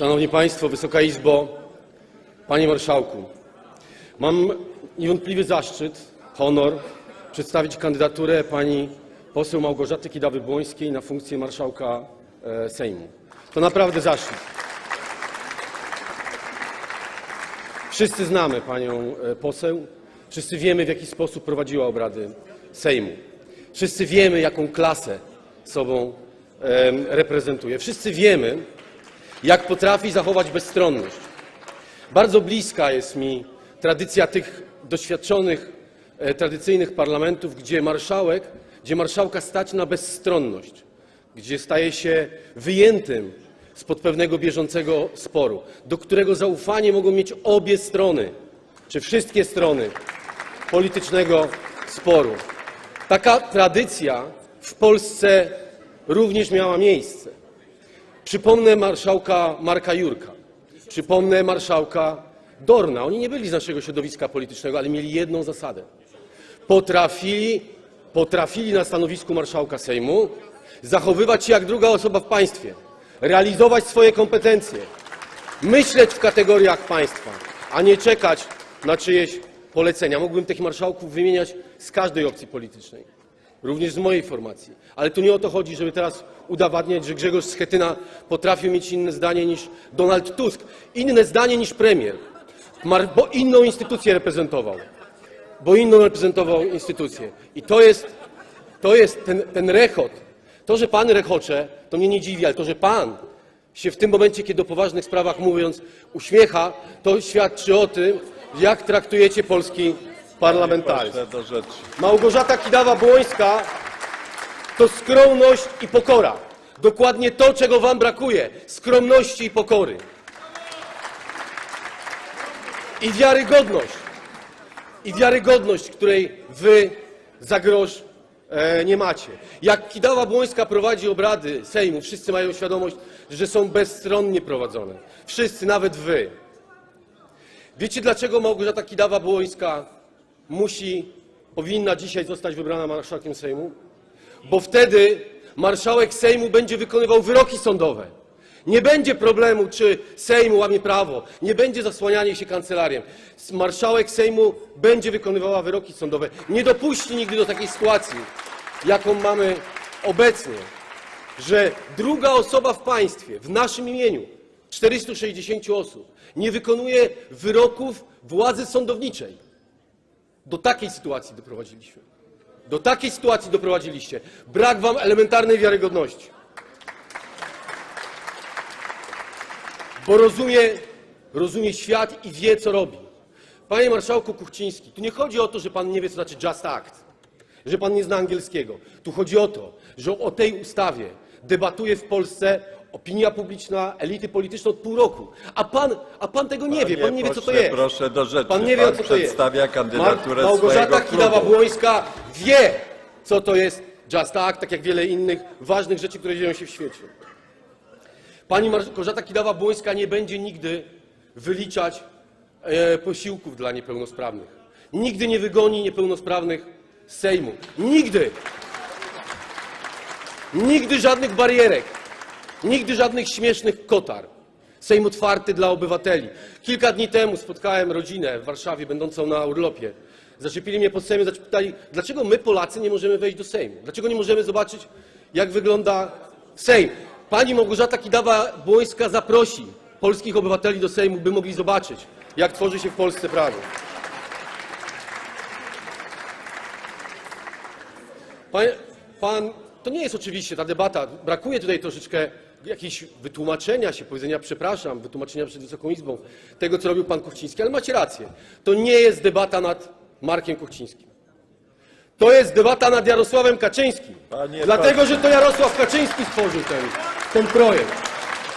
Szanowni Państwo, Wysoka Izbo, Panie Marszałku, mam niewątpliwy zaszczyt, honor przedstawić kandydaturę pani poseł Małgorzaty Kidawy-Błońskiej na funkcję marszałka e, Sejmu. To naprawdę zaszczyt. Wszyscy znamy panią e, poseł, wszyscy wiemy, w jaki sposób prowadziła obrady Sejmu. Wszyscy wiemy, jaką klasę sobą reprezentuje. Wszyscy wiemy, jak potrafi zachować bezstronność. Bardzo bliska jest mi tradycja tych doświadczonych, e, tradycyjnych parlamentów, gdzie marszałek, gdzie marszałka stać na bezstronność, gdzie staje się wyjętym spod pewnego bieżącego sporu, do którego zaufanie mogą mieć obie strony, czy wszystkie strony politycznego sporu. Taka tradycja w Polsce również miała miejsce. Przypomnę marszałka Marka Jurka. Przypomnę marszałka Dorna. Oni nie byli z naszego środowiska politycznego, ale mieli jedną zasadę. Potrafili, potrafili na stanowisku marszałka Sejmu zachowywać się jak druga osoba w państwie, realizować swoje kompetencje, myśleć w kategoriach państwa, a nie czekać na czyjeś polecenia. Mógłbym takich marszałków wymieniać z każdej opcji politycznej, również z mojej formacji. Ale tu nie o to chodzi, żeby teraz udowadniać, że Grzegorz Schetyna potrafił mieć inne zdanie niż Donald Tusk, inne zdanie niż premier, bo inną instytucję reprezentował, bo inną reprezentował instytucję. I to jest, to jest ten, ten rechot. To, że pan rechocze, to mnie nie dziwi, ale to, że pan się w tym momencie, kiedy o poważnych sprawach mówiąc, uśmiecha, to świadczy o tym, jak traktujecie polski parlamentaryzm. Do rzeczy. Małgorzata Kidawa-Błońska to skromność i pokora. Dokładnie to, czego wam brakuje. Skromności i pokory. I wiarygodność. I wiarygodność, której wy za grosz e, nie macie. Jak Kidawa-Błońska prowadzi obrady Sejmu, wszyscy mają świadomość, że są bezstronnie prowadzone. Wszyscy, nawet wy. Wiecie, dlaczego Małgorzata Kidawa-Błońska musi, powinna dzisiaj zostać wybrana marszałkiem Sejmu? Bo wtedy marszałek Sejmu będzie wykonywał wyroki sądowe. Nie będzie problemu, czy Sejm łamie prawo, nie będzie zasłanianie się kancelariem. Marszałek Sejmu będzie wykonywała wyroki sądowe. Nie dopuści nigdy do takiej sytuacji, jaką mamy obecnie, że druga osoba w państwie, w naszym imieniu, 460 osób, nie wykonuje wyroków władzy sądowniczej. Do takiej sytuacji doprowadziliśmy. Do takiej sytuacji doprowadziliście. Brak wam elementarnej wiarygodności. Bo rozumie, rozumie świat i wie, co robi. Panie marszałku Kuchciński, tu nie chodzi o to, że pan nie wie, co znaczy just act, że pan nie zna angielskiego. Tu chodzi o to, że o tej ustawie debatuje w Polsce opinia publiczna, elity polityczne od pół roku. A pan, a pan tego nie wie, Panie pan nie wie, co to pośle, jest. Proszę do rzeczy. Pan nie wie, co to jest. przedstawia kandydaturę Małgorzata klubu. Kidawa-Błońska wie, co to jest Just Act, tak jak wiele innych ważnych rzeczy, które dzieją się w świecie. Pani Małgorzata Kidawa-Błońska nie będzie nigdy wyliczać e, posiłków dla niepełnosprawnych. Nigdy nie wygoni niepełnosprawnych z Sejmu. Nigdy. Nigdy żadnych barierek. Nigdy żadnych śmiesznych kotar. Sejm otwarty dla obywateli. Kilka dni temu spotkałem rodzinę w Warszawie, będącą na urlopie. Zaczepili mnie pod Sejmem, zapytali, dlaczego my, Polacy, nie możemy wejść do Sejmu? Dlaczego nie możemy zobaczyć, jak wygląda Sejm? Pani Małgorzata Kidawa-Błońska zaprosi polskich obywateli do Sejmu, by mogli zobaczyć, jak tworzy się w Polsce prawo. Pan, pan, to nie jest oczywiście ta debata. Brakuje tutaj troszeczkę jakiegoś wytłumaczenia się, powiedzenia przepraszam, wytłumaczenia przed Wysoką Izbą tego, co robił pan Kuchciński, ale macie rację. To nie jest debata nad Markiem Kuchcińskim. To jest debata nad Jarosławem Kaczyńskim. Panie Dlatego, że to Jarosław Kaczyński stworzył ten, ten projekt.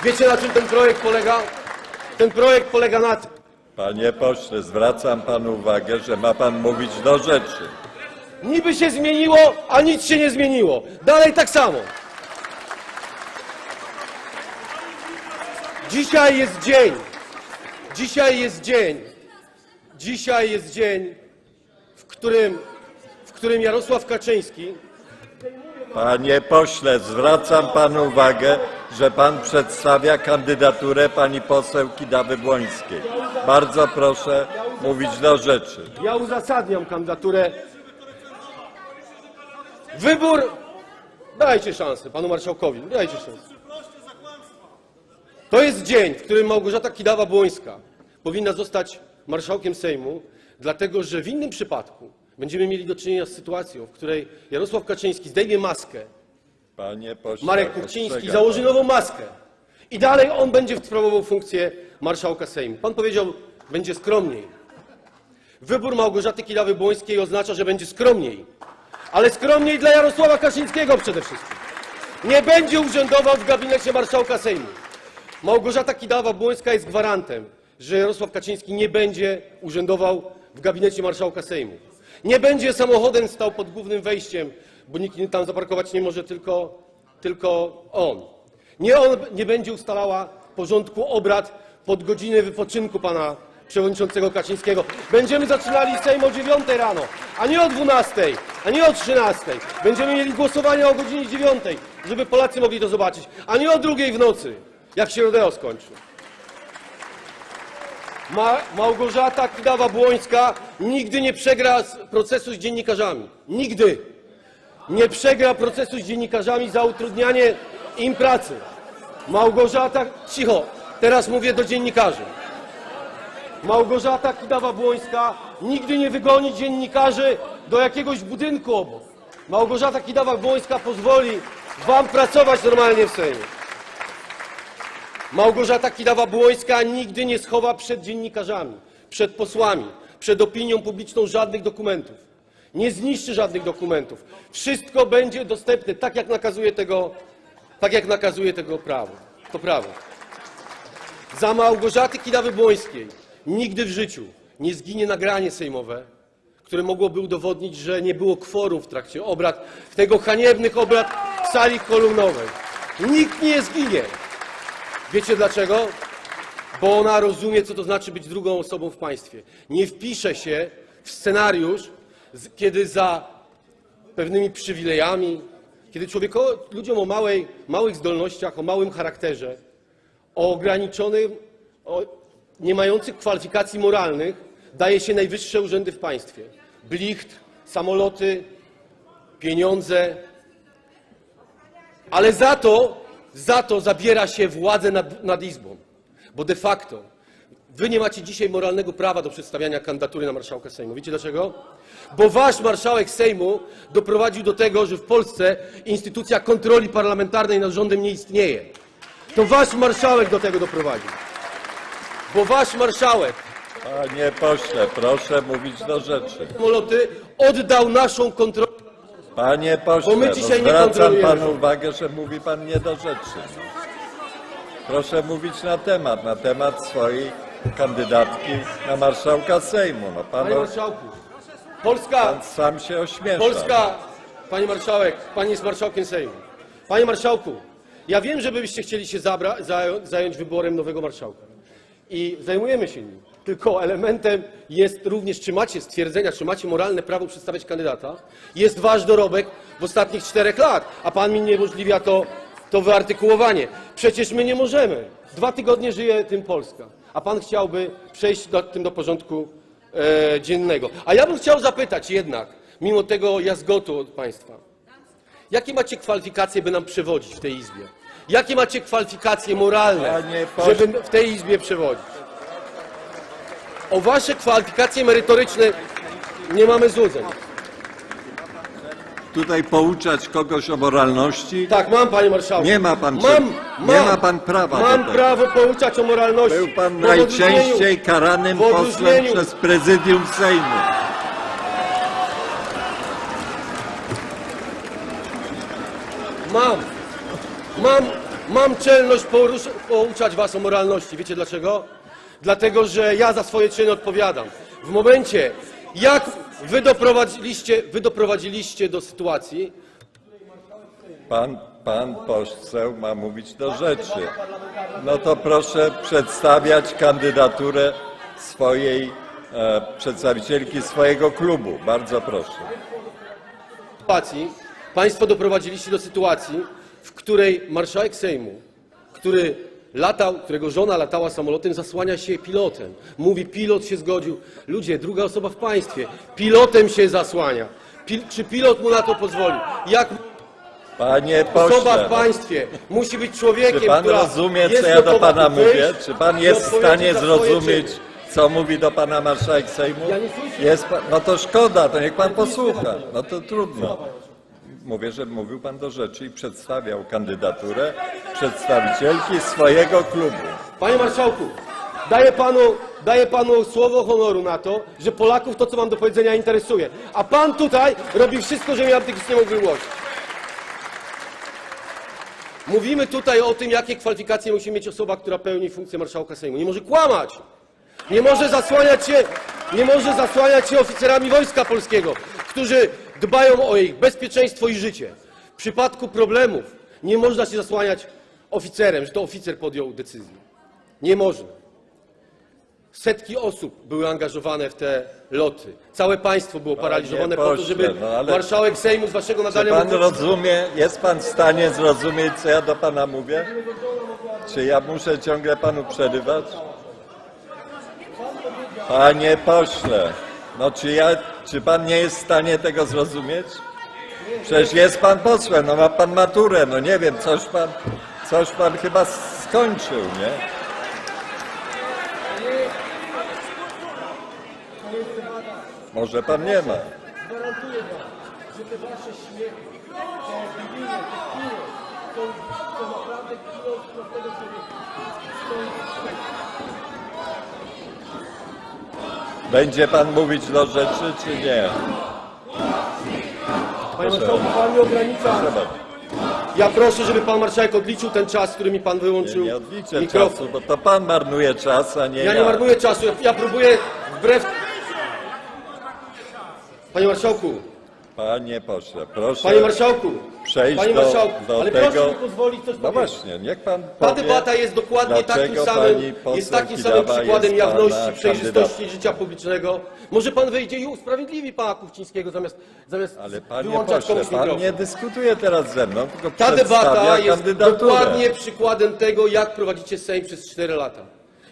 Wiecie, na czym ten projekt polega? Ten projekt polega na tym, Panie pośle, zwracam panu uwagę, że ma pan mówić do rzeczy. Niby się zmieniło, a nic się nie zmieniło. Dalej tak samo. Dzisiaj jest dzień. Dzisiaj jest dzień. Dzisiaj jest dzień, w którym, w którym Jarosław Kaczyński Panie pośle, zwracam panu uwagę, że pan przedstawia kandydaturę pani poseł Kidawy Błońskiej. Bardzo proszę mówić do rzeczy. Ja uzasadniam kandydaturę. Wybór. Dajcie szansę panu marszałkowi. Dajcie szansę. To jest dzień, w którym Małgorzata Kidawa-Błońska powinna zostać marszałkiem Sejmu, dlatego że w innym przypadku będziemy mieli do czynienia z sytuacją, w której Jarosław Kaczyński zdejmie maskę, Panie pośle, Marek Kuchciński ostrzegam założy nową maskę i dalej on będzie sprawował funkcję marszałka Sejmu. Pan powiedział, będzie skromniej. Wybór Małgorzaty Kidawy-Błońskiej oznacza, że będzie skromniej. Ale skromniej dla Jarosława Kaczyńskiego przede wszystkim. Nie będzie urzędował w gabinecie marszałka Sejmu. Małgorzata Kidawa-Błońska jest gwarantem, że Jarosław Kaczyński nie będzie urzędował w gabinecie marszałka Sejmu. Nie będzie samochodem stał pod głównym wejściem, bo nikt tam zaparkować nie może, tylko, tylko on. Nie on nie będzie ustalała porządku obrad pod godziny wypoczynku pana przewodniczącego Kaczyńskiego. Będziemy zaczynali Sejm o 9 rano, a nie o 12, a nie o 13. Będziemy mieli głosowania o godzinie 9, żeby Polacy mogli to zobaczyć, a nie o drugiej w nocy, jak się rodeo skończy. Ma, Małgorzata Kidawa-Błońska nigdy nie przegra procesu z dziennikarzami. Nigdy. Nie przegra procesu z dziennikarzami za utrudnianie im pracy. Małgorzata, cicho, teraz mówię do dziennikarzy. Małgorzata Kidawa-Błońska nigdy nie wygoni dziennikarzy do jakiegoś budynku obok. Małgorzata Kidawa-Błońska pozwoli wam pracować normalnie w Sejmie. Małgorzata Kidawa-Błońska nigdy nie schowa przed dziennikarzami, przed posłami, przed opinią publiczną żadnych dokumentów. Nie zniszczy żadnych dokumentów. Wszystko będzie dostępne, tak jak nakazuje tego, tak jak nakazuje tego prawo. To prawo. Za Małgorzaty Kidawy-Błońskiej nigdy w życiu nie zginie nagranie sejmowe, które mogłoby udowodnić, że nie było kworum w trakcie obrad, tego haniebnych obrad w sali kolumnowej. Nikt nie zginie. Wiecie dlaczego? Bo ona rozumie, co to znaczy być drugą osobą w państwie. Nie wpisze się w scenariusz, kiedy za pewnymi przywilejami, kiedy człowieko, ludziom o małej, małych zdolnościach, o małym charakterze, o ograniczonym, o nie mających kwalifikacji moralnych, daje się najwyższe urzędy w państwie. Blicht, samoloty, pieniądze, ale za to, za to zabiera się władzę nad, nad Izbą. Bo de facto wy nie macie dzisiaj moralnego prawa do przedstawiania kandydatury na marszałka Sejmu. Wiecie dlaczego? Bo wasz marszałek Sejmu doprowadził do tego, że w Polsce instytucja kontroli parlamentarnej nad rządem nie istnieje. To wasz marszałek do tego doprowadził. Bo wasz marszałek Panie pośle, proszę mówić do rzeczy. samoloty oddał naszą kontrolę. Panie pośle, Bo my no dzisiaj nie zwracam kontrolujemy. panu uwagę, że mówi pan nie do rzeczy. No. Proszę mówić na temat, na temat swojej kandydatki na marszałka Sejmu. No pan, Panie marszałku, Polska, pan sam się ośmiesza. Polska, panie marszałek, pan jest marszałkiem Sejmu. Panie marszałku, ja wiem, że byście chcieli się zabra, zająć wyborem nowego marszałka. I zajmujemy się nim. Tylko elementem jest również, czy macie stwierdzenia, czy macie moralne prawo przedstawiać kandydata. Jest wasz dorobek w ostatnich czterech lat, a pan mi niemożliwia to, to wyartykułowanie. Przecież my nie możemy. Dwa tygodnie żyje tym Polska, a pan chciałby przejść do, tym do porządku e, dziennego. A ja bym chciał zapytać jednak, mimo tego jazgotu od państwa, jakie macie kwalifikacje, by nam przewodzić w tej Izbie? Jakie macie kwalifikacje moralne, żeby w tej Izbie przewodzić? O wasze kwalifikacje merytoryczne nie mamy złudzeń. Tutaj pouczać kogoś o moralności? Tak, mam, panie marszałku. Nie ma pan mam, mam, nie ma pan prawa Mam prawo pouczać o moralności. Był pan najczęściej karanym posłem przez prezydium Sejmu. Mam, mam, mam czelność pouczać was o moralności. Wiecie dlaczego? Dlatego, że ja za swoje czyny odpowiadam. W momencie, jak wy doprowadziliście, wy doprowadziliście do sytuacji, Pan, pan poseł ma mówić do rzeczy. No to proszę przedstawiać kandydaturę swojej e, przedstawicielki swojego klubu. Bardzo proszę. sytuacji, Państwo doprowadziliście do sytuacji, w której marszałek Sejmu, który latał, którego żona latała samolotem, zasłania się pilotem. Mówi, pilot się zgodził. Ludzie, druga osoba w państwie, pilotem się zasłania. Pil, czy pilot mu na to pozwoli? Jak Panie osoba w pośle, państwie musi być człowiekiem, czy pan która rozumie, co ja do pana mówię? Czy pan jest w stanie zrozumieć, co mówi do pana marszałek Sejmu? Ja nie słyszę. Jest pan, no to szkoda, to niech pan posłucha. No to trudno. Mówię, że mówił pan do rzeczy i przedstawiał kandydaturę przedstawicielki swojego klubu. Panie marszałku, daję panu, daję panu słowo honoru na to, że Polaków to, co mam do powiedzenia, interesuje. A pan tutaj robi wszystko, żeby artykuł nie mógł. Mówimy tutaj o tym, jakie kwalifikacje musi mieć osoba, która pełni funkcję marszałka Sejmu. Nie może kłamać. Nie może zasłaniać się, nie może zasłaniać się oficerami Wojska Polskiego, którzy dbają o ich bezpieczeństwo i życie. W przypadku problemów nie można się zasłaniać oficerem, że to oficer podjął decyzję. Nie można. Setki osób były angażowane w te loty. Całe państwo było paraliżowane po to, pośle, żeby no ale- marszałek Sejmu z waszego Czy nadania pan mógł- rozumie, jest pan w stanie zrozumieć, co ja do pana mówię? Czy ja muszę ciągle panu przerywać? Panie pośle, no czy ja, czy pan nie jest w stanie tego zrozumieć? Przecież jest pan posłem, no ma pan maturę, no nie wiem, coś pan, coś pan chyba skończył, nie? Może pan nie ma. Gwarantuję wam, że te wasze śmiechy, te bibiny, te kpiny, to, to naprawdę kpino z prostego człowieka. Będzie pan mówić do rzeczy, czy nie? Panie marszałku, pan mnie ogranicza. Ja proszę, żeby pan marszałek odliczył ten czas, który mi pan wyłączył nie odliczę mikrofon. czasu, bo to pan marnuje czas, a nie ja. Ja nie marnuję czasu, ja próbuję wbrew... Panie marszałku, Panie pośle, proszę panie marszałku, przejść panie do, marszałku, do ale tego. proszę mi pozwolić coś No powiedzieć. właśnie, niech pan Ta debata jest dokładnie takim dlaczego samym, poseł jest takim samym Kidawa przykładem jest pana jawności, przejrzystości życia publicznego. Może pan wyjdzie i usprawiedliwi pana Kuchcińskiego zamiast, zamiast Ale panie wyłączać pośle, komuś pan mikrofon. nie dyskutuje teraz ze mną, tylko Ta przedstawia debata jest kandydaturę. dokładnie przykładem tego, jak prowadzicie Sejm przez 4 lata.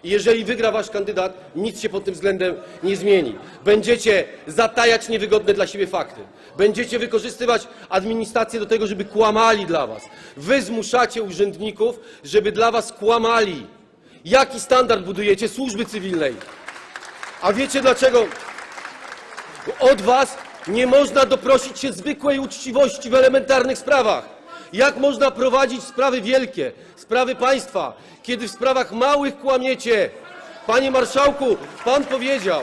I jeżeli wygra wasz kandydat, nic się pod tym względem nie zmieni. Będziecie zatajać niewygodne dla siebie fakty. Będziecie wykorzystywać administrację do tego, żeby kłamali dla was. Wy zmuszacie urzędników, żeby dla was kłamali. Jaki standard budujecie służby cywilnej? A wiecie dlaczego? Od was nie można doprosić się zwykłej uczciwości w elementarnych sprawach. Jak można prowadzić sprawy wielkie, sprawy państwa, kiedy w sprawach małych kłamiecie? Panie marszałku, pan powiedział,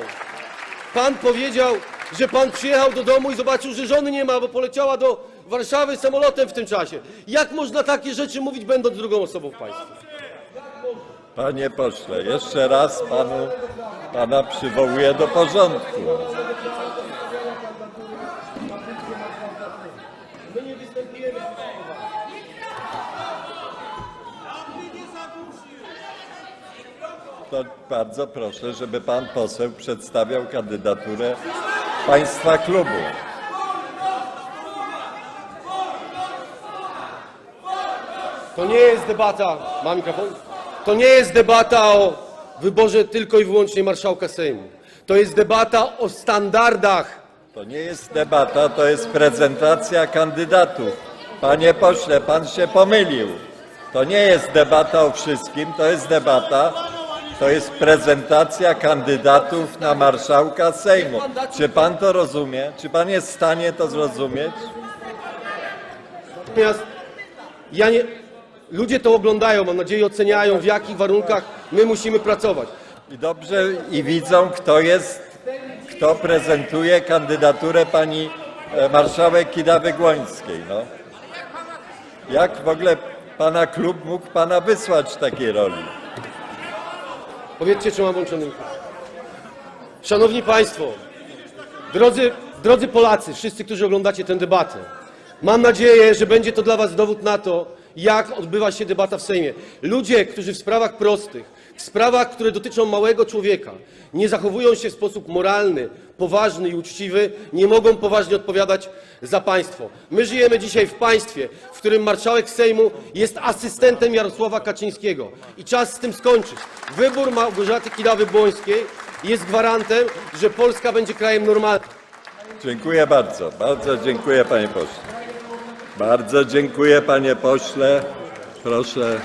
pan powiedział, że pan przyjechał do domu i zobaczył, że żony nie ma, bo poleciała do Warszawy samolotem w tym czasie. Jak można takie rzeczy mówić, będąc drugą osobą w państwie? Panie pośle, jeszcze raz panu, pana przywołuję do porządku. To bardzo proszę, żeby pan poseł przedstawiał kandydaturę państwa klubu. To nie jest debata. Mam mikrofon? To nie jest debata o wyborze tylko i wyłącznie marszałka Sejmu. To jest debata o standardach. To nie jest debata, to jest prezentacja kandydatów. Panie pośle, pan się pomylił. To nie jest debata o wszystkim, to jest debata, to jest prezentacja kandydatów na marszałka Sejmu. Czy pan to rozumie? Czy pan jest w stanie to zrozumieć? Natomiast ja nie. Ludzie to oglądają, mam nadzieję, oceniają, w jakich warunkach my musimy pracować. I dobrze, i widzą, kto jest, kto prezentuje kandydaturę pani e, marszałek Kidawy Głońskiej. No. Jak w ogóle pana klub mógł pana wysłać w takiej roli? Powiedzcie, czy mam włączony mikrofon. Szanowni Państwo, drodzy, drodzy Polacy, wszyscy, którzy oglądacie tę debatę, mam nadzieję, że będzie to dla Was dowód na to, jak odbywa się debata w Sejmie. Ludzie, którzy w sprawach prostych, w sprawach, które dotyczą małego człowieka, nie zachowują się w sposób moralny, poważny i uczciwy, nie mogą poważnie odpowiadać za państwo. My żyjemy dzisiaj w państwie, w którym marszałek Sejmu jest asystentem Jarosława Kaczyńskiego i czas z tym skończyć. Wybór Małgorzaty Kidawy-Błońskiej jest gwarantem, że Polska będzie krajem normalnym. Dziękuję bardzo. Bardzo dziękuję panie pośle. Bardzo dziękuję panie pośle. Proszę